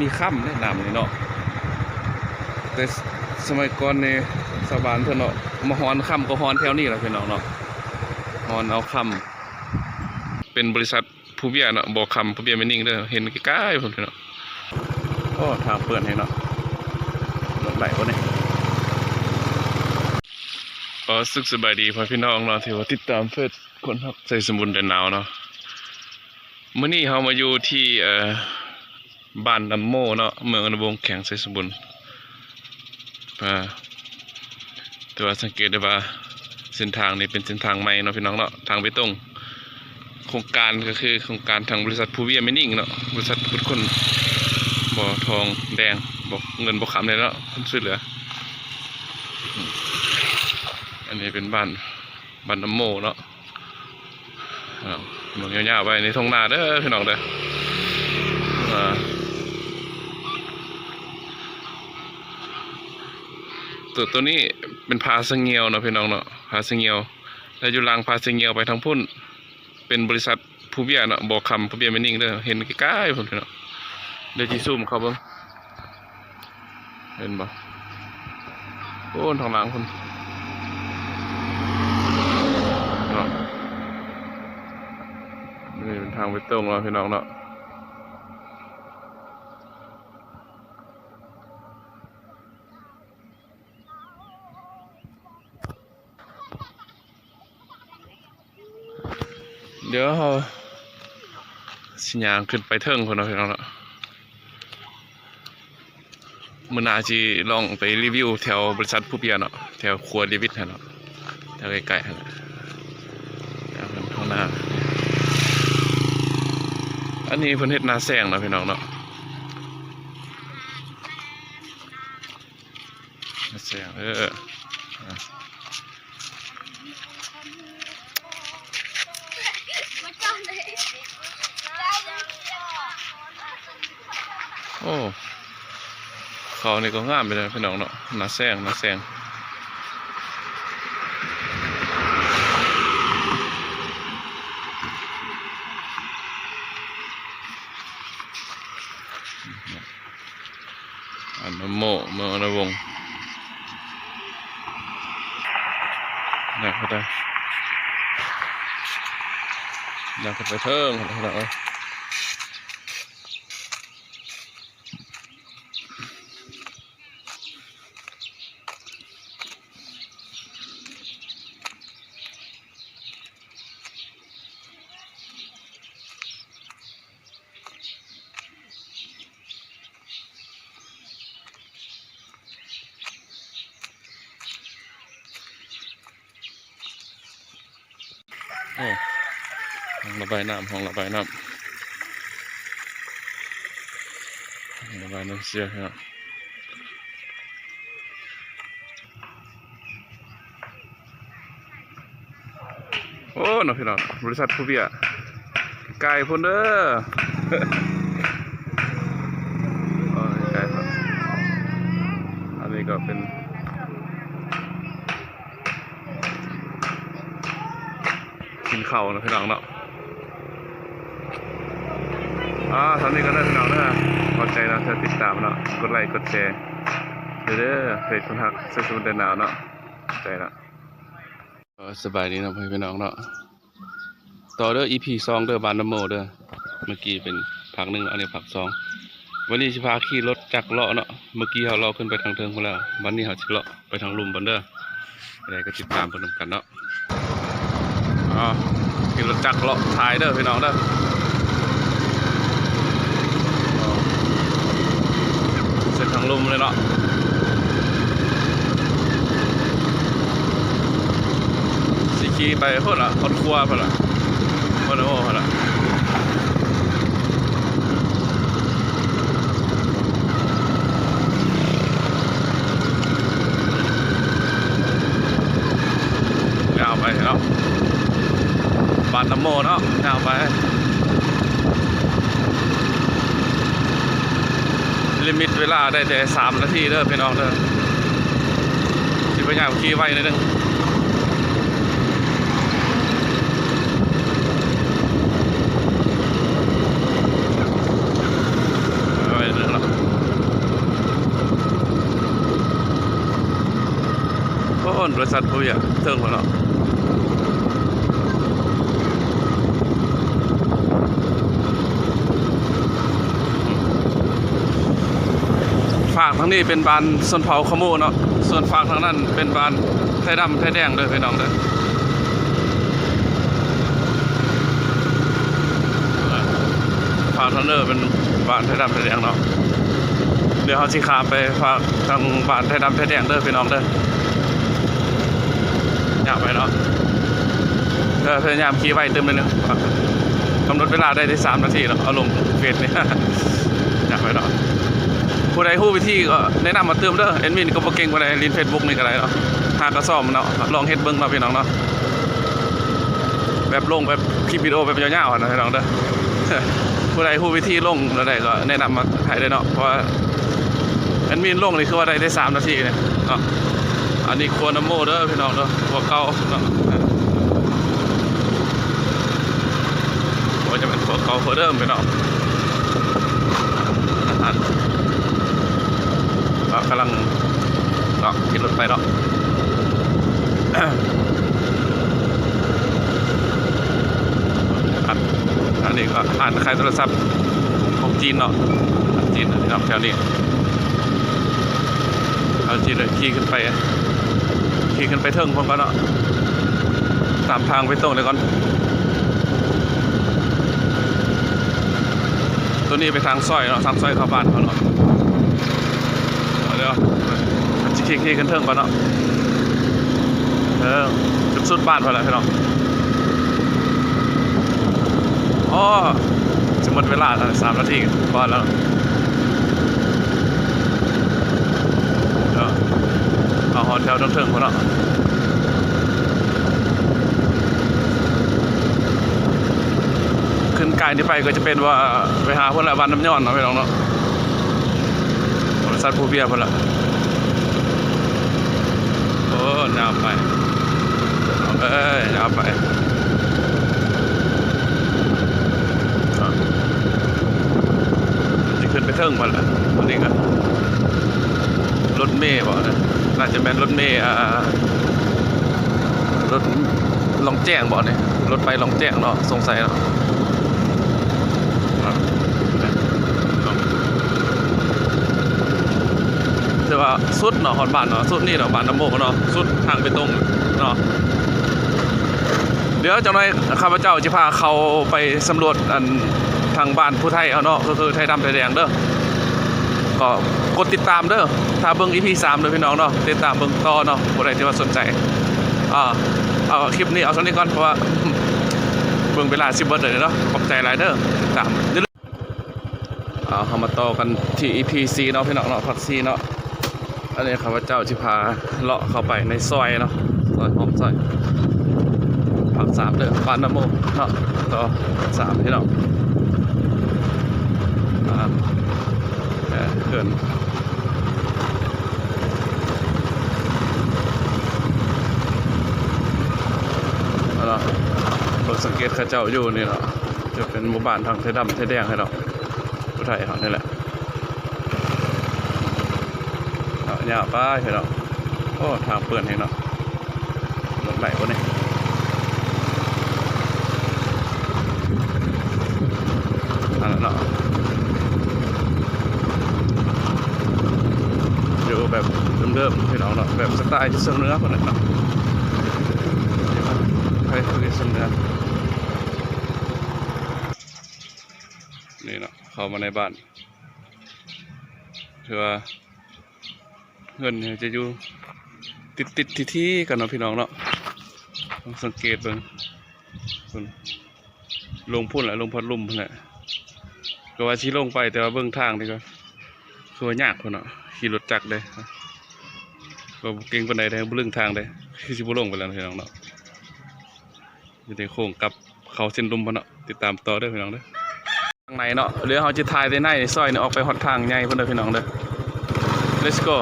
มีค่ำแนะนำนี่เนาะแต่สมัยก่อนในสบานเพิ่นเนาะมาฮอนค่ำก็ฮอนแถวนี้แหละพี่น้องเนาะฮอนเอาค่ำเป็นบริษัทผู้เบียเนาะบอกคำผู้เบียไม่นิ่งเด้อเห็นใกล้ๆผมพี่เนาะโอ้ทางเปิดให้เนาะรถไหลวะเนี่ยก็สุขสบายดีพ่อพี่น้องเนาะที่ว่าติดตามเฟซคนฮักใจสมบูรณ์เดินหนาวเนาะมื้อนี้เฮามาอยู่ที่เอ่อ บ้านลำโมเนาะเมืองอนวงแข็งไซสมบุญอ่าแต่ว่าสังเกตได้ว่าเส้นทางนี้เป็นเส้นทางใหม่เนาะพี่น้องเนาะทางไปตรงโครงการก็คือโครงการทางบริษัทภูเวียไม่นิ่งเนาะบริษัทพุทธคนบ่อทองแดงบอกเงินบ่ขำเลยเนาะคนช่วยเหลืออันนี้เป็นบ้านบ้านลำโมเนาะอ่าเมืองยาวๆไปในทงนาเด้อพี่น้องเด้อ อ่า ตัวตัวนี้เป็นพาสเงียวเนาะพี่น้องเนาะพาสเงียวแล้วอยู่หลังพาสเงียวไปทางพุ่น เป็นบริษัทผู้เบียเนาะบอกคำผู้เบียไม่นิ่งเด้อเห็นใกล้ๆผมเนาะเดี๋ยวจีซูมเขาบิ่งเห็นบ่โอ้ทางหลังคุณเนาะนี่เป็นทางไปตรงเนาะพี่น้องเนาะ เดี๋ยวเราสิญญางขึ้นไปเทิงคนเนาพี่น้องเนาะมื้อาสิลองไปรีวิวแถวบริษัทผู้เบียเนาะแถวครัวเดวิดหั่นเนาะแถวใกล้ๆหั่นน่ะแถวข้างหน้า อันนี้เพิ่นเฮ็ดนาแซงเนาะพี่น้องเนาะนาแซงเอออะ โอ้เขานี่ก็งามไปเลยพี่น้องเนาะหนาแซงหนาแซงอันนโมเมืองอนวงนี่เขาได้อยากไปเทิงเขาได้ โอ้ห้องระบาย น้ำห้องระบายน้ำระบายน้ำเสียครับโอ้น้องพี่น้องบริษัทผู้เบียร์ไก่พุ่นเด้อไก่พุ่นอันนี้ก็เป็นกินข้าวนะพี่น้องเนาะ อ่าตอนนี้ก็ได้พี่น้องเนอะขอใจนะที่ติดตามเนาะ กดไลค์กดแชร์เด้อเด้อเพจคนฮักเสื้อชูเดินหนาวเนาะใจละสบายดีนะพี่น้องเนาะ ต่อเด้อ EP สองเด้อบานนโมเด้อ เมื่อกี้เป็นผักหนึ่งอันนี้ผักสอง วันนี้สิพาขี่รถจักรเลาะเนาะ เมื่อกี้เราเลาะขึ้นไปทางเทิงพุ่นแล้ว วันนี้เราสิเลาะไปทางลุมบันเด้ออะไรก็ติดตามพนนำกันเนาะอ๋อขี่รถจักรเลาะท้ายเด้อพี่น้องเด้ออเส้น ทางลุมเลยเนาะสิขี่ไปเพิ่นละคนครัวเพิ่นละเพิ่นละโอ้เพิ่นละยาวไปเนาะบานน้ำโมเนาะยาวไป ลิมิตเวลาได้แต่สนาทีเด้อพี่น้องเด้อที่ยายามขี่ไว้นิดนึงบริษัทผู้ใหญ่เติงของเรา ทางนี้เป็นบานส่วนเผาขโมเนาะส่วนฝากทางนั้นเป็นบานไทยดำไทยแดงเด้อพี่น้องเด้อฝากทางเนอร์เป็นบ้านไทยดำไทยแดงเนาะเดี๋ยวเขาสิขามไปฝากทางบ้านไทยดำไทยแดงเด้อพี่น้องเด้ออยากไปเนาะเออพยายามขี่ไว้เติมเลยเนาะกำหนดเวลาได้ที่สามนาทีเนาะเอาลงเฟซเนี่ยอยากไปเนาะ ผู้ใดผู้วิธีก็แนะนำมาเติมเด้อเอ็นมินก็บ่เก่งกว่าใดลินเฟซบุ๊กนี่ก็ได้เนาะหากระซ่อมเนาะลองเฮ็ดเบิ่งเนาะพี่น้องเนาะแบบลงแบบคลิปวิดีโอแบบยาวๆอะนะพี่น้องเด้อผู้ใดผู้วิธีลงอะไรก็แนะนำมาให้ได้เนาะเพราะว่าแอดมินลงนี่คือว่าได้ได้สามนาทีเนี่ยเนาะอันนี้ควรน้ำโมเด้อพี่น้องเด้อพวกเก่าเนาะว่าจะเป็นพวกเก่าพวเดิมพี่น้องอันก็ กำลังเนาะขี่รถไปเนาะอันอันนี้ก็อ่านขายโทรศัพท์ของจีนเนาะจีนเนาะแถวนี้เอาจีนเลยขี่ขึ้นไปขี่ขึ้นไปเทิงพร้อมกันเนาะตามทางไปตรงเลยก่อน ตัวนี้ไปทางซอยเนาะทางซอยเข้าบ้านเขาเนาะ เดี๋ยวมันจะขี่ขี่ขึ้นเทิงก่อนเนาะเออจุดสุดบ้านพอแล้วพี่น้องอ๋อจะหมดเวลาแล้วสามนาทีพอนแล้วเออเอาหอแถวต้องเทิงพอแล้วขึ้นไกลนี่ไปก็จะเป็นว่าไปหาพวกละวันน้ำย้อนเนาะไปลองเนาะ บริษัทผู้เบียพละโอ้ยาไปเอ้ยยาไปจะขึ้นไปเทิงมันละตอนนี้ก็รถเมย์บอกนะน่าจะเป็นรถเมย์อ่ารถลองแจ้งบอกเนี่ยรถไปลองแจ้งเนาะสงสัยเนาะอ่าแต่ ว่าสุดเนาะฮอดบ้านเนาะสุดนี่เนาะบ้านน้ำโมกเนาะสุดทางไปตรงเนาะเดี๋ยวจังหน่อยข้าพเจ้าจะพาเขาไปสำรวจอันทางบ้านผู้ไทยเอาเนาะก็คือไทยดำไทยแดงเด้อก็กดติดตามเด้อถ้าเบิ่ง EP 3เด้อพี่น้องเนาะติดตามเบิ่งต่อเนาะผู้ใดที่ว่าสนใจอ่าเอาคลิปนี้เอาเท่านี้ก่อนเพราะว่าเบิ่งเวลา10เบิดเลยเนาะขอบใจหลายเด้อติดตามอย่าลืมเอาเฮามาต่อกันที่ EP 4เนาะพี่น้องเนาะพัก4เนาะ อันนี้ข้าพเจ้าสิพาเลาะเข้าไปในซอยเนาะซอยหอมซอยผักสามเด้อบ้านน้ำโมเนาะต่อสามพี่น้องอ่าเอ่อเขื่อนเอาล่ะรถสังเกตข้าเจ้าอยู่นี่เนาะจะเป็นหมู่บ้านทางไทยดำไทยแดงให้เนาผู้ไทยเขานี่แหละ เอาเนี่ยไป้ายให้เนาะโอ้ทางเปื่อนให้เนาะรถไหลวะเนี่ยอันนั้นเนาะอยู่แบบเดิมๆพี่น้องเนาะแบบสไตล์ที่เสื้อเนื้อคนนั้นเนาะใครคือเสื้อเนื้อนี่เนาะเข้ามาในบ้านถือว่า เงินเนี่ยจะอยู่ติดติดที่ที่ๆกันเนาะพี่น้องเนาะต้องสังเกตเบิ่งคุณลงพุ่นแหละลงพัดลุ่มพุ่นแหละก็ว่าชี้ลงไปแต่ว่าเบิ่งทางดีกว่าคือว่ายากคนเนาะขี่รถจักรเลยก็เก่งปานใดได้บ่เรื่องทางได้คือสิบ่ลงไปแล้วพี่น้องเนาะอยู่ในโค้งกับเขาเส้นลุ่มพุ่นเนาะติดตามต่อเด้อพี่น้องเด้อทางไหนเนาะหรือเฮาจะถ่ายได้ในซอยเนี่ออกไปฮอดทางใหญ่พุ่นเด้อพี่น้องเด้อ let's go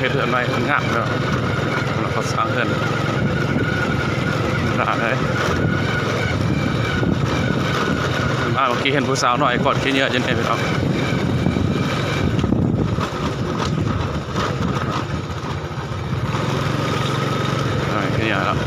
โอ้โหกำลังเฮ็ดเรือนใหม่มันงามเนาะกำลังเขาสร้างเรือนร้าเลยอ่าเมื่อกี้เห็นผู้สาวหน่อยกอดขี้เยอะจนเอ็นพี่น้องอ่าขี้เยอะแล้ว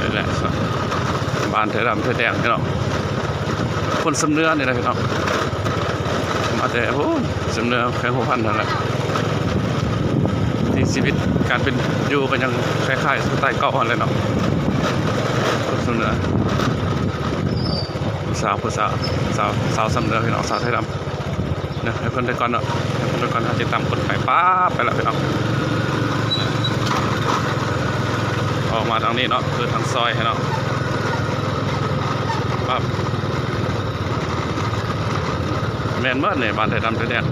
นี่แหละบ้านเธอดำเธอแดงพี่น้องคนสำเนื้อนี่นะพี่น้อง มาแต่โอ้สำเนื้อแค่หัวพันนั้นแหละที่ชีวิตการเป็นอยู่ก็ยังคล้ายๆสไตล์เก่าอันเลยเนาะสำเนือผู้สาวผู้สาวสาวสาวสำเนือพี่น้องสาวไทยดำเนี่ยให้คนได้ก่อนเนาะให้คนได้ก่อนถ้าจะตามกฎหมายป้าบไปละพี่น้องออกมาทางนี้เนาะคือทางซอยให้เนาะปั๊บ แมนเมื่อเนี่ยบ้านไทยดำไทยแดง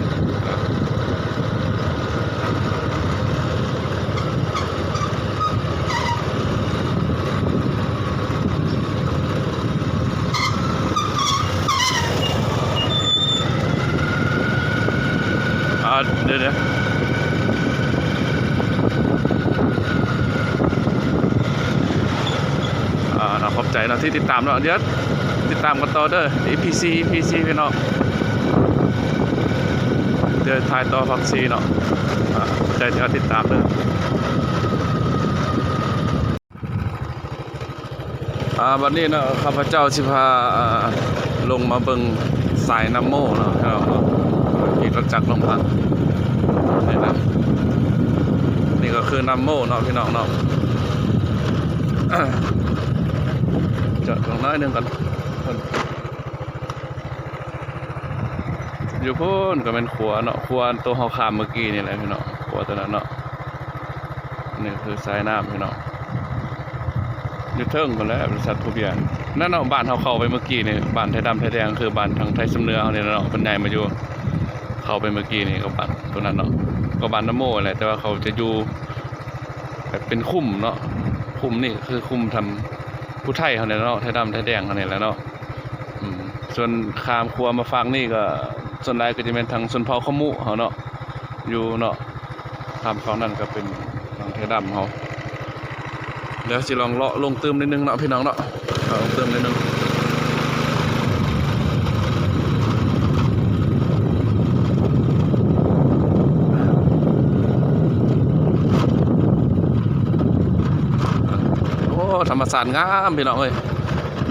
อ่าเดี๋ยวเดี๋ยวอ่าขอบใจนะที่ติดตามเนาะเดี๋ยว ติดตามกันต่อเด้อ EPC EPC พี่น้องเดี๋ยวถ่ายต่อฟักซีเนาะใจที่ติดตามเด้ออ่าวันนี้เนาะข้าพเจ้าสิพาลงมาเบิงสายน้ำโม่เนาะพี่น้องเนาะมีรถจักรลงพังนี่นะนี่ก็คือน้ำโม่เนาะพี่น้องเนาะจอดตรงน้อยหนึ่งกัน นอยู่พุ่นก็เป็นครัวเนาะครัวตัวเฮาขามเมื่อกี้นี่แหละพี่น้องครัวตัวนั้นเนาะนี่คือสายน้ำพี่น้องอยู่เทิงกันแล้วบริษัททุเรียนนั่นเนาะบ้านเฮาเข้าไปเมื่อกี้นี่บ้านไทยดำไทยแดงคือบ้านทางไทยสำเนือเฮานี่เนาะเพิ่นใหญ่มาอยู่ เข้าไปเมื่อกี้นี่ก็บ้านตัวนั้นเนาะก็บ้านน้ำโมแหละแต่ว่าเขาจะอยู่แบบเป็นคุ้มเนาะคุ้มนี่คือคุ้มทำผู้ไทยเขาเนี่ยเนาะไทยดำไทยแดงเขาเนี่ยแหล้วเนาะ ส่วนคามครัวมาฟังนี่ก็ส่วนใหญ่ก็จะเป็นทางชนเผาขมุเขาเนาะอยู่เนาะคามฟังนั่นก็เป็นทางไทยดำเขาเดี๋ยวสิลองเลาะลงเติมนิดนึงเนาะพี่น้องเนาะเอาลงเติมนิดนึงโอ้ธรรมศาสตร์งามพี่น้องเอ้ย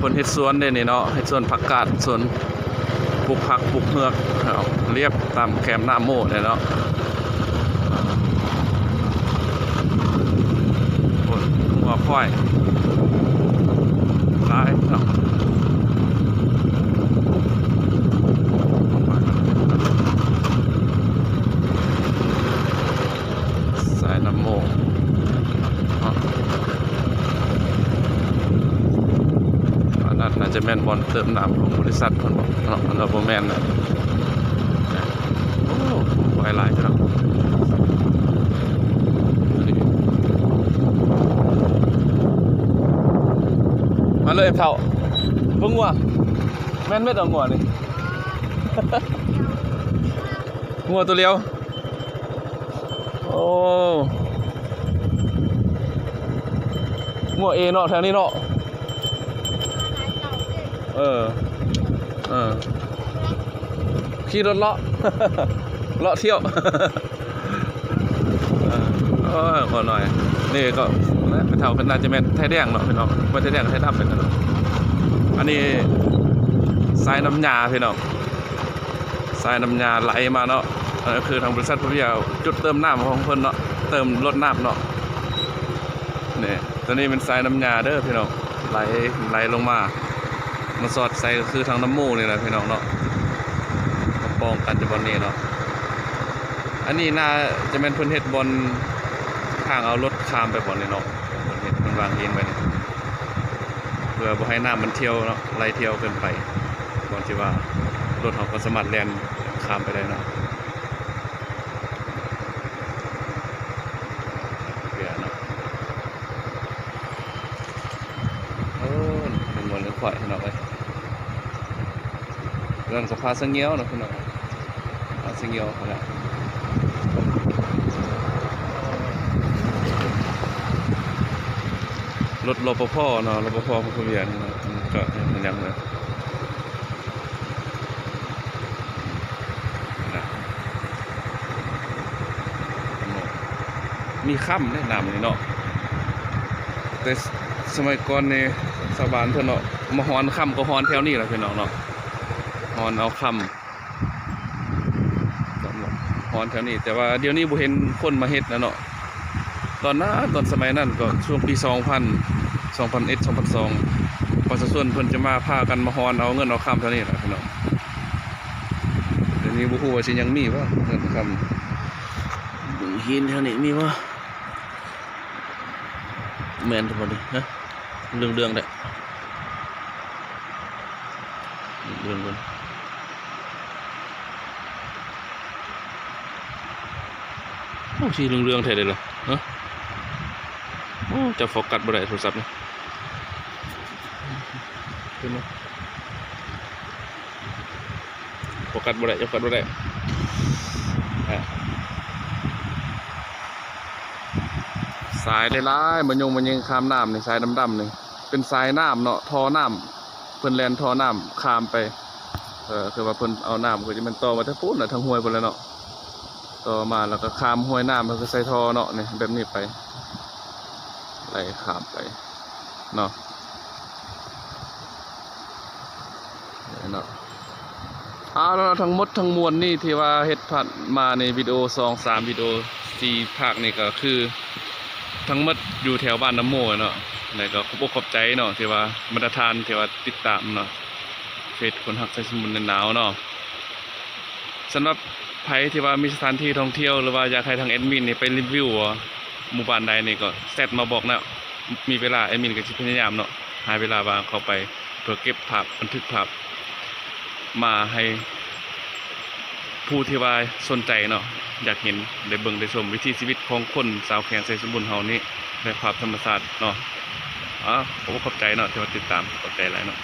คนเฮ็ดสวนเด้นี่เนาะเฮ็ดสวนผักกาดสวนปลูกผักปลูกเมือกเรียบตามแคมหน้าโม่เนี่ยเนาะหัวค่อยหลายเนาะสายน้ำโม่เนาะ อันนั้นน่าจะแม่นบอล เติมน้ำของบริษัทเพิ่นบอกเนาะเราบ่แมนนะโอ้ไวหลายจ้ะเนาะนี่มาเลยเฒ่าเบิ่งว่าแม่นเม็ดเอางัวนี่งัวตัวเดียว โอ้งัวเอเนาะแถวนี้เนาะ เออ เออ ขี่รถเลาะ เลาะเที่ยวเออเออขอหน่อย นี่ก็ไปเท่าเป็นน่าจะเป็นไทยแดงเนาะพี่น้องไม่ไทยแดงไทยดำเป็นเนาะอันนี้สายน้ำยาพี่น้องสายน้ำยาไหลมาเนาะอันนั้คือทางบริษัทพี่เอาจุดเติมน้ำของเพิ่นเนาะเติมรถน้ำเนาะนี่ตัวนี้เป็นสายน้ำยาเด้อพี่น้องไหลไหลลงมา มาสอดใส่ก็คือทางน้ำมูกนี่แหละพี่น้องเนาะมาปองกันจะบอลนี่เนาะอันนี้น่าจะเป็นพื้นเฮ็ดบอลทางเอารถข้ามไปบอลนี่เนาะพื้นเฮ็ดมันวางเองไปเพื่อบ่ให้น้ำมันเที่ยวเนาะไหลเที่ยวเกินไปบอลที่ว่ารถเขาก็สามารถแล่นข้ามไปได้เนาะเพื่อเนาะโอ้เป็นบอลเรือข่อยเนาะเอ้ย เรื่องสภาสังเงี้ยวนะพี่น้องสภาสังเงี้ยวเขาแหละรรถรปภเนาะรปภผู้เรียนเนะจอดอยู่มันยังเลยนะมีค่ำแนะนำนี่เนาะแต่สมัยก่อนนี่สบานเพิ่นเนาะมาฮอนค่ำก็ฮอนแถวนี้แหละพี่น้องเนาะ ฮอนเอาคำสำหรับฮอนแถวนี้ แต่ว่าเดี๋ยวนี้บ่เห็นคนมาเฮ็ดแล้วเนาะตอนนั้นตอนสมัยนั้นก็ช่วงปี 2000 2001 2002ประชาชนเพิ่นจะมาพากันมาฮอนเอาเงินเอาคำเท่านี้แหละพี่น้องเดี๋ยวนี้บ่ฮู้ว่าสิยังมีบ่เงินคำบึงหินแถวนี้มีบ่แม่นบ่นี่ฮะเรื่องเรื่องได้เรื่องๆก่อน โอ้สิเรืองเรืองๆแท้เลยเหรอฮะโอ้จะโฟกัสบ่ได้โทรศัพท์นี่ขึ้นมโฟกัสบ่ได้โฟกัสบ่ได้สายได้ร้ายมันยงมันยิงข้ามน้ำนี่สายดำๆนี่เป็นสายน้ำเนาะท่อน้ำเพิ่นแลนท่อน้ำข้ามไป เออคือว่าเพิ่นเอาน้ำคือที่มันต่อมาทั้งพูนน่ะทั้งห้วยพุ่นแล้วเนาะ ต่อมาแล้วก็ข้ามห้วยน้ำมันก็ใส่ท่อเนาะเนี่ยแบบนี้ไปไหลข้ามไปเนาะเนาะเอาแล้วทั้งหมดทั้งมวลนี่ที่ว่าเฮ็ดผ่านมาในวิดีโอสองสามวิดีโอสี่ภาคนี่ก็คือ ทั้งหมดอยู่แถวบ้านน้ำโมเนาะแล้วก็ขอบอกขอบใจเนาะที่ว่ามาตรฐานที่ว่าติดตามเนาะเฟซคนหักใส่สมุนในหนาวเนาะสำหรับ ใครที่ว่ามีสถานที่ท่องเที่ยวหรือว่าอยากให้ทางแอดมินนี่ไปรีวิวอะหมู่บ้านใดนี่ก็แซดมาบอกนะมีเวลาแอดมินก็สิพยายามเนาะหาเวลาว่างเข้าไปเพื่อเก็บภาพบันทึกภาพมาให้ผู้ที่ว่าสนใจเนาะอยากเห็นได้เบิ่งได้ชมวิถีชีวิตของคนสาวแขงใส่สมบูรณ์เฮานี่ในภาพธรรมชาติเนาะอ๋อผมก็ขอบใจเนาะที่มาติดตามขอบใจหลายเนาะ